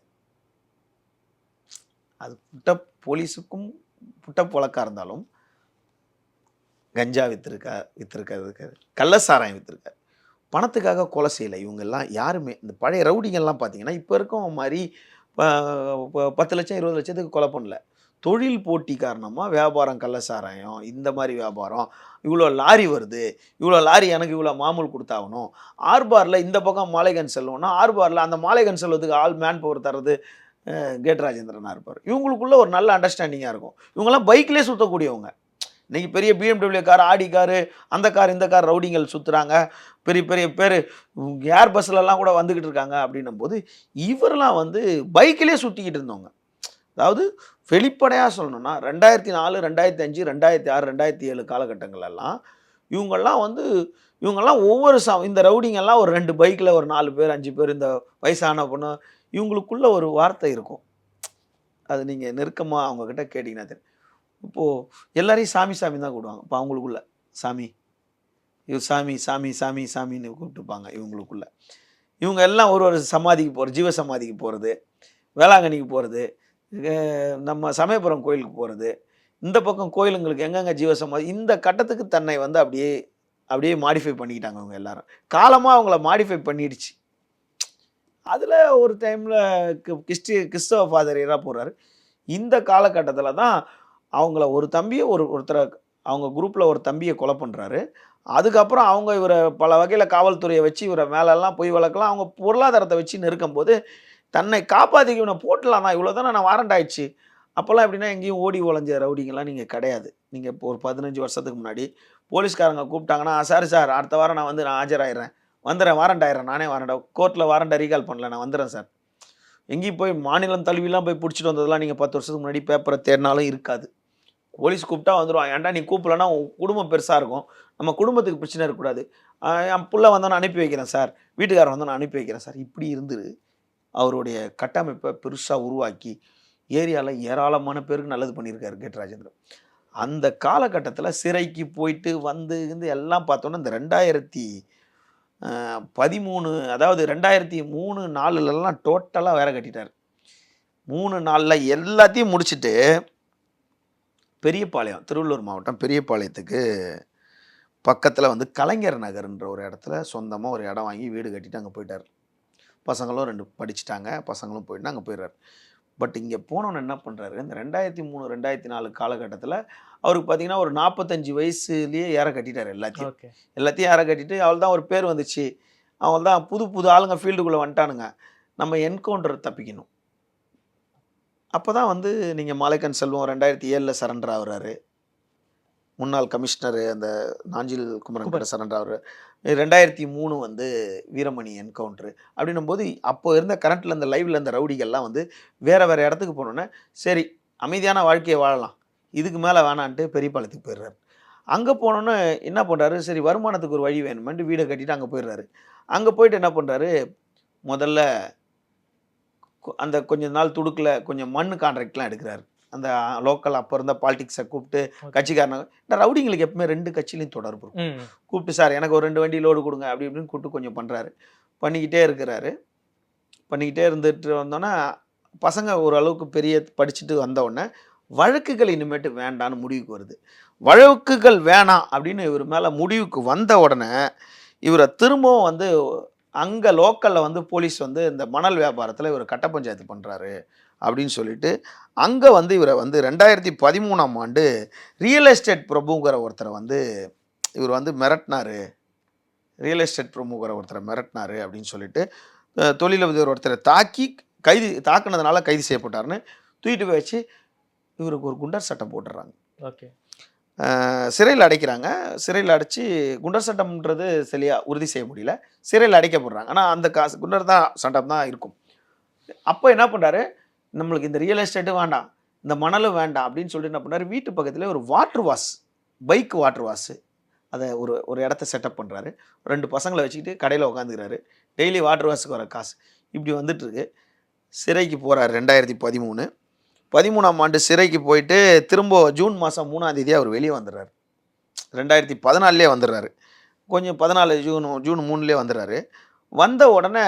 [SPEAKER 3] அது புட்ட போலீஸுக்கும் புட்ட வழக்காக இருந்தாலும் கஞ்சா விற்றுருக்கா விற்றுருக்காரு கள்ளசாராயம் விற்றுருக்காரு பணத்துக்காக கொலை செய்யலை. இவங்கெல்லாம் யாருமே இந்த பழைய ரவுடிங்கெல்லாம் பார்த்தீங்கன்னா இப்போ இருக்கவங்க மாதிரி பத்து லட்சம் இருபது லட்சத்துக்கு கொலை பண்ணல. தொழில் போட்டி காரணமாக வியாபாரம் கள்ளசாராயம் இந்த மாதிரி வியாபாரம் இவ்வளோ லாரி வருது இவ்வளோ லாரி எனக்கு இவ்வளோ மாமூல் கொடுத்தாகணும். ஆர்பாரில் இந்த பக்கம் மாலைகன் செல்வம்னா ஆர்பாரில் அந்த மாலைகன் செல்வத்துக்கு ஆள் மேன் பவர் தர்றது கேட் ராஜேந்திரனாக இருப்பார். இவங்களுக்குள்ள ஒரு நல்ல அண்டர்ஸ்டாண்டிங்காக இருக்கும். இவங்கெல்லாம் பைக்லேயே சுற்றக்கூடியவங்க இன்றைக்கி பெரிய பிஎம்டபிள்யூ கார் ஆடி காரு அந்த கார் இந்த கார் ரவுடிங்கள் சுற்றுறாங்க பெரிய பெரிய பேர் ஏர் பஸ்லலாம் கூட வந்துக்கிட்டு இருக்காங்க அப்படின்னும் போது இவரெல்லாம் வந்து பைக்கிலே சுற்றிக்கிட்டு இருந்தவங்க. அதாவது வெளிப்படையாக சொல்லணும்னா ரெண்டாயிரத்தி நாலு ரெண்டாயிரத்தி அஞ்சு ரெண்டாயிரத்தி ஆறு ரெண்டாயிரத்தி ஏழு காலகட்டங்களெல்லாம் இவங்கெல்லாம் வந்து இவங்கெல்லாம் ஒவ்வொரு ச இந்த ரவுடிங்கெல்லாம் ஒரு ரெண்டு பைக்கில் ஒரு நாலு பேர் அஞ்சு பேர் இந்த வயசான பொண்ணு இவங்களுக்குள்ள ஒரு வார்த்தை இருக்கும். அது நீங்கள் நெருக்கமாக அவங்கக்கிட்ட கேட்டிங்கன்னா தெரியும். இப்போது எல்லாரையும் சாமி சாமி தான் கூப்பிடுவாங்க. இப்போ அவங்களுக்குள்ள. சாமி. இவர் சாமி சாமி சாமி சாமின்னு கூப்பிட்டுப்பாங்க இவங்களுக்குள்ள. இவங்க எல்லாம் ஒரு ஒரு சமாதிக்கு போகிறது ஜீவ சமாதிக்கு போகிறது வேளாங்கண்ணிக்கு போகிறது நம்ம சமயபுரம் கோயிலுக்கு போகிறது இந்த பக்கம் கோயிலுங்களுக்கு எங்கெங்கே ஜீவ சமாதி இந்த கட்டத்துக்கு தன்னை வந்து அப்படியே அப்படியே மாடிஃபை பண்ணிக்கிட்டாங்க அவங்க எல்லாரும். காலமாக அவங்கள மாடிஃபை பண்ணிடுச்சு. அதில் ஒரு டைமில் கிறிஸ்டி கிறிஸ்தவ ஃபாதரியராக போகிறாரு இந்த காலகட்டத்தில் தான் அவங்கள ஒரு தம்பியை ஒரு ஒருத்தரை அவங்க குரூப்பில் ஒரு தம்பியை கொலை பண்ணுறாரு அதுக்கப்புறம் அவங்க இவரை பல வகையில் காவல்துறையை வச்சு இவரை மேலெல்லாம் பொய் வழக்கெல்லாம் அவங்க பொருளாதாரத்தை வச்சு நெருக்கும் போது தன்னை காப்பாற்றிக்க இவனை போட்டலாம் தான் இவ்வளோ தானே நான் வாரண்ட் ஆயிடுச்சு. அப்போல்லாம் எப்படின்னா எங்கேயும் ஓடி ஒளிஞ்ச ரவுடிங்கெல்லாம் நீங்கள் கிடையாது. நீங்கள் இப்போ ஒரு பதினஞ்சு வருஷத்துக்கு முன்னாடி போலீஸ்காரங்க கூப்பிட்டாங்கன்னா சார் சார் அடுத்த வாரம் நான் வந்து நான் ஆஜராயிடுறேன். வந்துடுறேன் வாரண்ட் ஆயிடுறேன். நானே வாரண்டா கோர்ட்டில் வாரண்டை ரீகால் பண்ணல நான் வந்துடுறேன் சார். எங்கேயும் போய் மாநிலம் தழுவிலாம் போய் பிடிச்சிட்டு வந்ததெல்லாம் நீங்கள் பத்து வருஷத்துக்கு முன்னாடி பேப்பரை தேடினாலும் இருக்காது. போலீஸ் கூப்பிட்டா வந்துடுவான் ஏன்டா நீ கூப்பிடலன்னா உன் குடும்பம் பெருசாக இருக்கும். நம்ம குடும்பத்துக்கு பிரச்சனை இருக்கக்கூடாது. என் புள்ள வந்தோன்னு அனுப்பி வைக்கிறேன் சார். வீட்டுக்காரன் வந்தா நான் அனுப்பி வைக்கிறேன் சார். இப்படி இருந்து அவருடைய கட்டமைப்பை பெருசாக உருவாக்கி ஏரியாவில் ஏராளமான பேருக்கு நல்லது பண்ணியிருக்காரு கேட் ராஜேந்திரன். அந்த காலகட்டத்தில் சிறைக்கு போயிட்டு வந்து இருந்து எல்லாம் பார்த்தோன்னா இந்த ரெண்டாயிரத்தி பதிமூணு அதாவது ரெண்டாயிரத்தி மூணு நாலுலலாம் டோட்டலாக வேற கட்டிட்டார். மூணு நாளில் எல்லாத்தையும் முடிச்சுட்டு பெரியபாளையம் திருவள்ளூர் மாவட்டம் பெரியபாளையத்துக்கு பக்கத்தில் வந்து கலைஞர் நகர்ன்ற ஒரு இடத்துல சொந்தமாக ஒரு இடம் வாங்கி வீடு கட்டிட்டு அங்கே போயிட்டார். பசங்களும் ரெண்டு படிச்சுட்டாங்க பசங்களும் போயிட்டு அங்கே போயிடுறாரு. பட் இங்கே போனோன்னு என்ன பண்ணுறாரு இந்த ரெண்டாயிரத்தி மூணு ரெண்டாயிரத்தி நாலு காலகட்டத்தில் அவருக்கு பார்த்தீங்கன்னா ஒரு நாற்பத்தஞ்சு வயசுலேயே ஏற கட்டிட்டார் எல்லாத்தையும். எல்லாத்தையும் ஏற கட்டிட்டு அவள் தான் ஒரு பேர் வந்துச்சு. அவள் தான் புது புது ஆளுங்க ஃபீல்டுக்குள்ளே வந்துட்டானுங்க. நம்ம என்கவுண்டர் தப்பிக்கணும். அப்போ தான் வந்து நீங்கள் மாலைக்கன் செல்வம் ரெண்டாயிரத்தி ஏழில் சரண்டர் ஆகுறாரு. முன்னாள் கமிஷனர் அந்த நாஞ்சில் குமரன் கிட்ட சரண்டர் ஆகுறாரு. ரெண்டாயிரத்தி மூணு வந்து வீரமணி என்கவுண்டர் அப்படின்னும் போது அப்போ இருந்த கரண்ட்டில் இந்த லைவ்ல இருந்த ரவுடிகள்லாம் வந்து வேற வேற இடத்துக்கு போனோன்னே சரி அமைதியான வாழ்க்கையை வாழலாம். இதுக்கு மேலே வேணான்ட்டு பெரியபாளையத்துக்கு போயிடுறாரு. அங்கே போனோன்னே என்ன பண்ணுறாரு சரி வருமானத்துக்கு ஒரு வழி வேணுமென்ட்டு வீடை கட்டிட்டு அங்கே போயிடுறாரு. அங்கே போயிட்டு என்ன பண்ணுறாரு முதல்ல அந்த கொஞ்ச நாள் துடுக்கில் கொஞ்சம் மண் கான்ட்ராக்ட்லாம் எடுக்கிறாரு. அந்த லோக்கல் அப்போ இருந்த பாலிடிக்ஸை கூப்பிட்டு கட்சிக்காரங்க இந்த ரவுடிங்களுக்கு எப்பவுமே ரெண்டு கட்சியிலையும் தொடர்பு இருக்கும். கூப்பிட்டு சார் எனக்கு ஒரு ரெண்டு வண்டி லோடு கொடுங்க அப்படி இப்படின்னு கூப்பிட்டு கொஞ்சம் பண்ணுறாரு பண்ணிக்கிட்டே இருக்கிறாரு. பண்ணிக்கிட்டே இருந்துட்டு வந்தோன்னே பசங்க ஓரளவுக்கு பெரிய படிச்சுட்டு வந்த உடனே வழக்குகள் இனிமேட்டு வேண்டான்னு முடிவுக்கு வருது. வழக்குகள் வேணாம் அப்படின்னு இவர் மேலே முடிவுக்கு வந்த உடனே இவரை திரும்பவும் வந்து அங்கே லோக்கலில் வந்து போலீஸ் வந்து இந்த மணல் வியாபாரத்தில் இவர் கட்ட பஞ்சாயத்து பண்ணுறாரு அப்படின்னு சொல்லிட்டு அங்கே வந்து இவரை வந்து ரெண்டாயிரத்தி பதிமூணாம் ஆண்டு ரியல் எஸ்டேட் பிரபுங்கிற ஒருத்தரை வந்து இவர் வந்து மிரட்டினாரு. ரியல் எஸ்டேட் பிரபுங்கிற ஒருத்தரை மிரட்டினார் அப்படின்னு சொல்லிட்டு தொழிலதிபர் ஒருத்தரை தாக்கி கைது தாக்குனதுனால கைது செய்யப்பட்டாருன்னு தூக்கிட்டு போய் வச்சு இவருக்கு ஒரு குண்டர் சட்டம் போட்டுடுறாங்க.
[SPEAKER 4] ஓகே.
[SPEAKER 3] சிறையில் அடைக்கிறாங்க. சிறையில் அடைச்சி குண்டர் சட்டம்ன்றது சரியாக உறுதி செய்ய முடியல. சிறையில் அடைக்கப்படுறாங்க. ஆனால் அந்த காசு குண்டர் தான் சட்டம் தான் இருக்கும். அப்போ என்ன பண்ணுறாரு நம்மளுக்கு இந்த ரியல் எஸ்டேட்டும் வேண்டாம். இந்த மணலும் வேண்டாம் அப்படின்னு சொல்லிட்டு என்ன பண்ணார் வீட்டு பக்கத்தில் ஒரு water wash bike water wash அதை ஒரு ஒரு இடத்த செட்டப் பண்ணுறாரு ரெண்டு பசங்களை வச்சுக்கிட்டு கடையில் உட்காந்துக்கிறாரு டெய்லி வாட்ரு வாஷுக்கு வர காசு. இப்படி வந்துட்டுருக்கு சிறைக்கு போகிறார் ரெண்டாயிரத்தி பதிமூணு. பதிமூணாம் ஆண்டு சிறைக்கு போயிட்டு திரும்ப ஜூன் மாதம் மூணாம் தேதி அவர் வெளியே வந்துடுறாரு. ரெண்டாயிரத்தி பதினாலே வந்துடுறாரு. கொஞ்சம் பதினாலு ஜூன் ஜூன் மூணுலேயே வந்துடுறாரு. வந்த உடனே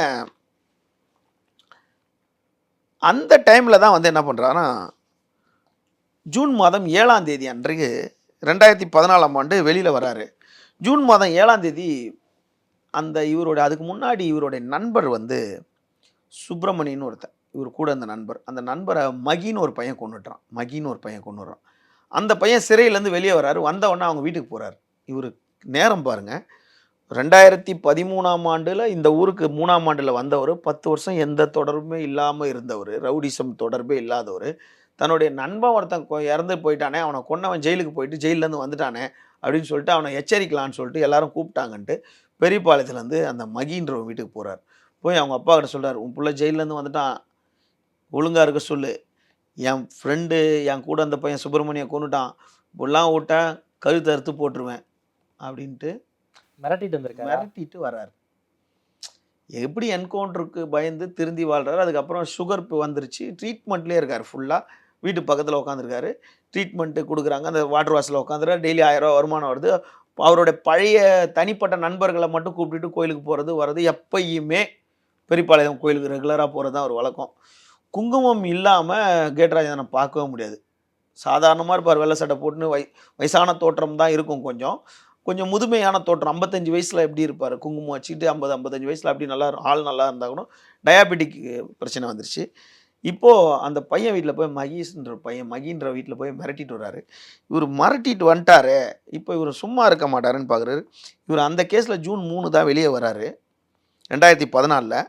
[SPEAKER 3] அந்த டைமில் தான் வந்து என்ன பண்ணுறாருன்னா ஜூன் மாதம் ஏழாம் தேதி அன்றைக்கு ரெண்டாயிரத்தி பதினாலாம் ஆண்டு வெளியில் வராரு. ஜூன் மாதம் ஏழாம் தேதி அந்த இவரோட அதுக்கு முன்னாடி இவருடைய நண்பர் வந்து சுப்பிரமணியன்னு ஒருத்தன். இவர் கூட அந்த நண்பர். அந்த நண்பரை மகின்னு ஒரு பையன் கொண்டுட்டான் மகின்னு ஒரு பையன் கொண்டுறான் அந்த பையன் சிறையிலேருந்து வெளியே வராரு. வந்த உடனே அவங்க வீட்டுக்கு போகிறார் இவர் நேரம் பாருங்க. ரெண்டாயிரத்தி பதிமூணாம் ஆண்டில் இந்த ஊருக்கு மூணாம் ஆண்டில் வந்தவர். பத்து வருஷம் எந்த தொடர்புமே இல்லாமல் இருந்தவர். ரவுடிசம் தொடர்பே இல்லாதவர். தன்னுடைய நண்பன் ஒருத்தன் இறந்து போயிட்டானே. அவனை கொன்னவன் ஜெயிலுக்கு போயிட்டு ஜெயிலேருந்து வந்துட்டானே அப்படின்னு சொல்லிட்டு அவனை எச்சரிக்கலான்னு சொல்லிட்டு எல்லாரும் கூப்பிட்டாங்கன்ட்டு பெரியபாளையத்துலேருந்து அந்த மகின்றவன் வீட்டுக்கு போகிறார் போய் அவங்க அப்பா கிட்ட சொல்கிறார் உன் பிள்ளை ஜெயிலேருந்து வந்துட்டான். ஒழுங்கா இருக்க சொல்லு. என் ஃப்ரெண்டு என் கூட அந்த பையன் சுப்பிரமணியம் கொண்டுட்டான் இப்படிலாம் விட்டேன் கழுத்தை அறுத்து போட்டுருவேன் அப்படின்ட்டு
[SPEAKER 4] மிரட்டிட்டு வந்திருக்காரு?
[SPEAKER 3] மிரட்டிட்டு வர்றாரு. எப்படி என்கவுண்டருக்கு பயந்து திருந்தி வாழ்றாரு? அதுக்கப்புறம் சுகர் வந்துருச்சு. ட்ரீட்மெண்ட்லேயே இருக்கார் ஃபுல்லாக வீட்டு பக்கத்தில் உட்காந்துருக்காரு ட்ரீட்மெண்ட்டு கொடுக்குறாங்க. அந்த வாட்டர் வாஷில் உட்காந்துரு டெய்லி ஆயிரம் வருமானம் வருது. அவருடைய பழைய தனிப்பட்ட நண்பர்களை மட்டும் கூப்பிட்டுட்டு கோயிலுக்கு போகிறது வர்றது எப்பயுமே பெரியபாளையம் கோயிலுக்கு ரெகுலராக போகிறது தான் ஒரு வழக்கம். குங்குமம் இல்லாமல் கேட்ராஜனை பார்க்கவே முடியாது. சாதாரணமாக இருப்பார் வெள்ளை சட்டை போட்டுன்னு வை வயசான தோற்றம் தான் இருக்கும் கொஞ்சம். கொஞ்சம் முதுமையான தோற்றம் ஐம்பத்தஞ்சு வயசில் எப்படி இருப்பார்? குங்குமம் வச்சுக்கிட்டு ஐம்பது ஐம்பத்தஞ்சு வயசில் அப்படி நல்லா ஆள் நல்லா இருந்தால் கூட டயாபெட்டிக் பிரச்சனை வந்துருச்சு. இப்போது அந்த பையன் வீட்டில் போய் மகேஷ்ன்ற பையன் மகின்ற வீட்டில் போய் மிரட்டிட்டு வர்றாரு. இவர் மிரட்டிட்டு வந்துட்டாரு. இப்போ இவர் சும்மா இருக்க மாட்டாருன்னு பார்க்குறாரு இவர் அந்த கேஸில் ஜூன் மூணு தான் வெளியே வராரு ரெண்டாயிரத்தி பதினாலில்.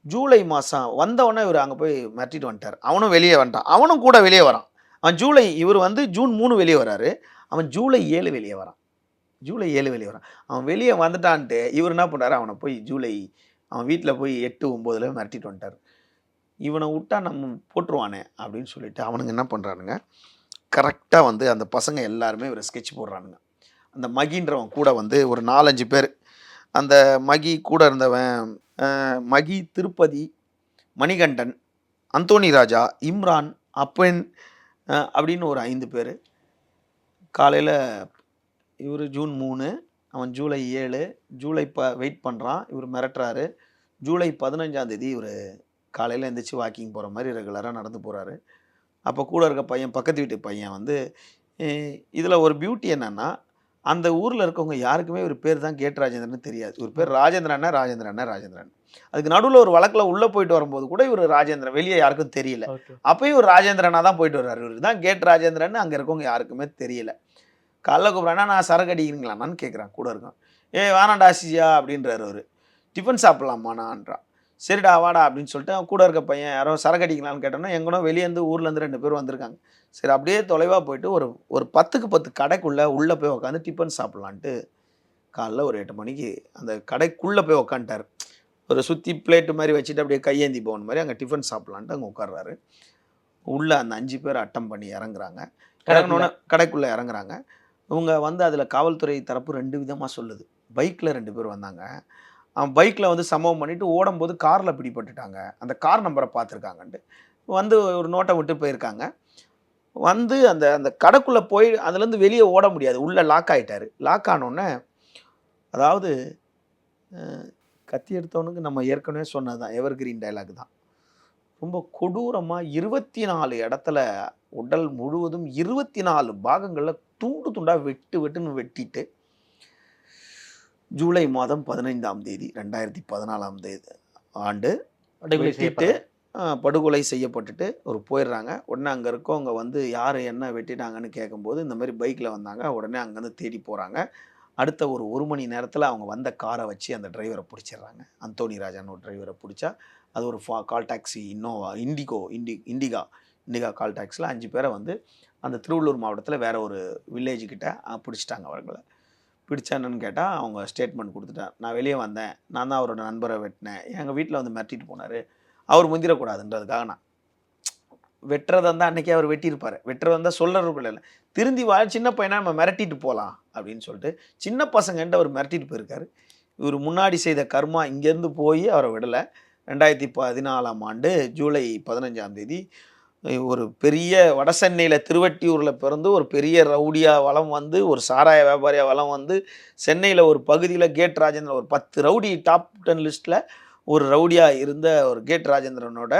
[SPEAKER 3] ஜூலை மாதம் வந்தவொடனே இவர் அங்கே போய் மிரட்டிட்டு வந்துட்டார். அவனும் வெளியே வந்துட்டான். அவனும் கூட வெளியே வரான். அவன் ஜூலை இவர் வந்து ஜூன் மூணு வெளியே வராரு. அவன் ஜூலை ஏழு வெளியே வரான். ஜூலை ஏழு வெளியே வரான். அவன் வெளியே வந்துட்டான்ட்டு இவர் என்ன பண்ணாரு அவனை போய் ஜூலை அவன் வீட்டில் போய் எட்டு ஒம்போதில் மிரட்டிட்டு வந்துட்டார். இவனை விட்டா நம்ம போட்டுருவானே அப்படின்னு சொல்லிட்டு அவனுங்க என்ன பண்ணுறானுங்க கரெக்டாக வந்து அந்த பசங்க எல்லாருமே ஒரு ஸ்கெட்ச் போடுறானுங்க. அந்த மகின்றவன் கூட வந்து ஒரு நாலஞ்சு பேர் அந்த மகி கூட இருந்தவன் மகி திருப்பதி மணிகண்டன் அந்தோணி ராஜா இம்ரான் அப்பன் அப்படின்னு ஒரு ஐந்து பேர். காலையில் இவர் ஜூன் மூணு அவன் ஜூலை ஏழு ஜூலை ப வெயிட் பண்ணுறான் இவர் மிரட்டுறாரு. ஜூலை பதினஞ்சாந்தேதி இவர் காலையில் எழுந்திரிச்சு வாக்கிங் போகிற மாதிரி ரெகுலராக நடந்து போகிறாரு அப்போ கூட இருக்க பையன் பக்கத்து வீட்டு பையன் வந்து இதில் ஒரு பியூட்டி என்னென்னா அந்த ஊரில் இருக்கவங்க யாருக்குமே ஒரு பேர் தான் கேட் ராஜேந்திரன் தெரியாது. ஒரு பேர் ராஜேந்திரன் ராஜேந்திரன் ராஜேந்திரன். அதுக்கு நடுவில் ஒரு வழக்கில் உள்ளே போயிட்டு வரும்போது கூட இவர் ராஜேந்திரன். வெளியே யாருக்கும் தெரியல. அப்பயும் ஒரு ராஜேந்திரனாக தான் போயிட்டு வர்றாரு. இவர் தான் கேட் ராஜேந்திரன் அங்கே இருக்கவங்க யாருக்குமே தெரியல. காலைல கூப்பிட்றானா நான் சரக்கு அடிக்கிறீங்களான்னு கேட்குறேன் கூட இருக்கேன் ஏய் வேணாண்டா சிஜா அப்படின்றாரு அவர். டிஃபன் சாப்பிட்லாமாண்ணான்றான் சரிடா வாடா அப்படின்னு சொல்லிட்டு அவன் கூட இருக்க பையன் யாரோ சரக்கு அடிக்கலான்னு கேட்டோன்னா எங்கனோ வெளியேருந்து ஊர்லேருந்து ரெண்டு பேர் வந்திருக்காங்க. சரி அப்படியே தொலைவாக போயிட்டு ஒரு ஒரு பத்துக்கு பத்து கடைக்குள்ளே உள்ளே போய் உட்காந்து டிஃபன் சாப்பிட்லான்ட்டு காலைல ஒரு எட்டு மணிக்கு அந்த கடைக்குள்ளே போய் உக்காந்துட்டார். ஒரு சுற்றி பிளேட்டு மாதிரி வச்சுட்டு அப்படியே கையேந்தி போன மாதிரி அங்கே டிஃபன் சாப்பிட்லான்ட்டு அங்கே உட்கார்றாரு உள்ளே அந்த அஞ்சு பேர் அட்டம் பண்ணி இறங்குறாங்க. இறங்கினோன்னே கடைக்குள்ளே? இறங்குறாங்க. இவங்க வந்து அதில் காவல்துறை தரப்பு ரெண்டு விதமாக சொல்லுது. பைக்கில் ரெண்டு பேர் வந்தாங்க. பைக்கில் வந்து சம்பவம் பண்ணிவிட்டு ஓடும்போது காரில் பிடிபட்டுட்டாங்க. அந்த கார் நம்பரை பார்த்துருக்காங்கன்ட்டு. வந்து ஒரு நோட்டை விட்டு போயிருக்காங்க. வந்து அந்த அந்த கடைக்குள்ளே போய் அதுலேருந்து வெளியே ஓட முடியாது. உள்ளே லாக் ஆகிட்டார் லாக் ஆனோடனே அதாவது கத்தி எடுத்தவனுக்கு நம்ம ஏற்கனவே சொன்னது தான் எவர் கிரீன் டைலாக் தான். ரொம்ப கொடூரமாக இருபத்தி நாலு இடத்துல உடல் முழுவதும் இருபத்தி நாலு பாகங்களில் துண்டு துண்டாக வெட்டு வெட்டுன்னு வெட்டிட்டு ஜூலை மாதம் பதினைந்தாம் தேதி ரெண்டாயிரத்தி பதினாலாம் தேதி ஆண்டு வெட்டிட்டு படுகொலை செய்யப்பட்டுட்டு ஒரு போயிடுறாங்க. உடனே அங்கே இருக்கவங்க வந்து யார் என்ன வெட்டிட்டாங்கன்னு கேட்கும்போது இந்த மாதிரி பைக்கில் வந்தாங்க. உடனே அங்கேருந்து தேடி போகிறாங்க அடுத்த ஒரு ஒரு மணி நேரத்தில் அவங்க வந்த காரை வச்சு அந்த டிரைவரை பிடிச்சிடுறாங்க. அந்தோனி ராஜான்னு ஒரு டிரைவரை பிடிச்சா அது ஒரு ஃபா கால் டாக்ஸி இன்னோவா இண்டிகோ இண்டி இண்டிகா இண்டிகா கால் டாக்ஸியில் அஞ்சு பேரை வந்து அந்த திருவள்ளூர் மாவட்டத்தில் வேற ஒரு வில்லேஜ் கிட்ட ஆ, பிடிச்சிட்டாங்க அவர்களை பிடிச்சானன்னு கேட்டால் அவங்க ஸ்டேட்மெண்ட் கொடுத்துட்டேன் நான் வெளியே வந்தேன். நான் தான் அவரோட நண்பரை வெட்டினேன். எங்கள் வீட்டில் வந்து மிரட்டிட்டு போனார். அவர் முந்திரக்கூடாதுன்றதுக்காக நான். வெட்டுறதா இருந்தால் அன்றைக்கி அவர் வெட்டியிருப்பார். வெட்டுறதா இருந்தால் சொல்கிறதுக்குள்ள இல்லை. திருந்தி வா சின்ன பையனாக நம்ம மிரட்டிட்டு போகலாம் அப்படின்னு சொல்லிட்டு சின்ன பசங்கன்ட்டு அவர் மிரட்டிட்டு போயிருக்காரு. இவர் முன்னாடி செய்த கர்மா இங்கேருந்து போய் அவரை விடலை. ரெண்டாயிரத்தி பதினாலாம் ஆண்டு ஜூலை பதினஞ்சாம் தேதி ஒரு பெரிய வடசென்னையில் திருவட்டியூரில் பிறந்து ஒரு பெரிய ரவுடியாக வளம் வந்து ஒரு சாராய வியாபாரியாக வளம் வந்து சென்னையில் ஒரு பகுதியில் கேட் ராஜேந்திரன் ஒரு பத்து ரவுடி டாப் டென் லிஸ்ட்டில் ஒரு ரவுடியாக இருந்த ஒரு கேட் ராஜேந்திரனோட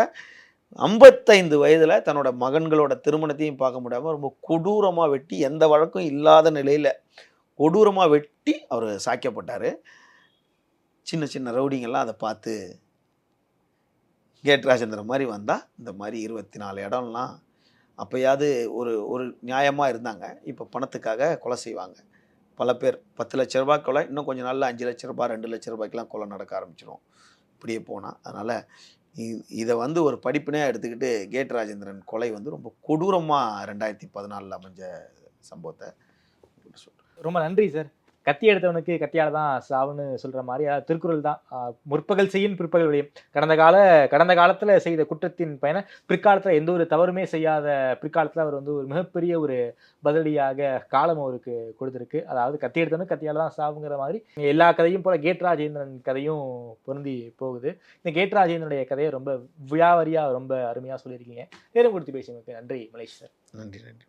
[SPEAKER 3] ஐம்பத்தைந்து வயதில் தன்னோட மகன்களோட திருமணத்தையும் பார்க்க முடியாமல் ரொம்ப கொடூரமாக வெட்டி எந்த வழக்கும் இல்லாத நிலையில் கொடூரமாக வெட்டி அவர் சாய்க்கப்பட்டார் சின்ன சின்ன ரவுடிங்கெல்லாம் அதை பார்த்து கேட் ராஜேந்திரன் மாதிரி வந்தால் இந்த மாதிரி இருபத்தி நாலு இடம்லாம் அப்போயாவது ஒரு ஒரு நியாயமாக இருந்தாங்க. இப்போ பணத்துக்காக கொலை செய்வாங்க. பல பேர் பத்து லட்ச ரூபா கொலை இன்னும் கொஞ்சம் நாளில் அஞ்சு லட்ச ரூபாய் ரெண்டு லட்ச ரூபாய்க்கெலாம் கொலை நடக்க ஆரம்பிச்சிடும் இப்படியே போனால் அதனால் இதை வந்து ஒரு படிப்பினையாக எடுத்துக்கிட்டு கேட் ராஜேந்திரன் கொலை வந்து ரொம்ப கொடூரமாக ரெண்டாயிரத்தி பதினாலில் அமைஞ்ச சம்பவத்தை சொல்கிறேன்
[SPEAKER 4] ரொம்ப நன்றி சார். கத்தி எடுத்தவனுக்கு கத்தியால் தான் சாவுன்னு சொல்கிற மாதிரி அதாவது திருக்குறள் தான். முற்பகல் செய்யும் பிற்பகல் விளையும் கடந்த கால கடந்த காலத்தில் செய்த குற்றத்தின் பயனை பிற்காலத்தில் எந்த ஒரு தவறுமே செய்யாத பிற்காலத்தில் அவர் வந்து ஒரு மிகப்பெரிய ஒரு பதிலடியாக காலம் அவருக்கு கொடுத்துருக்கு. அதாவது கத்தி எடுத்தவனுக்கு கத்தியால் தான் சாவுங்கிற மாதிரி எல்லா கதையும் போல கேட் ராஜேந்திரன் கதையும் பொருந்தி போகுது. இந்த கேட் ராஜேந்திரனுடைய கதையை ரொம்ப வியாவரியா ரொம்ப அருமையாக சொல்லியிருக்கீங்க. நேரம் கொடுத்து பேசியமைக்கு நன்றி மலேஷ் சார்.
[SPEAKER 3] நன்றி நன்றி.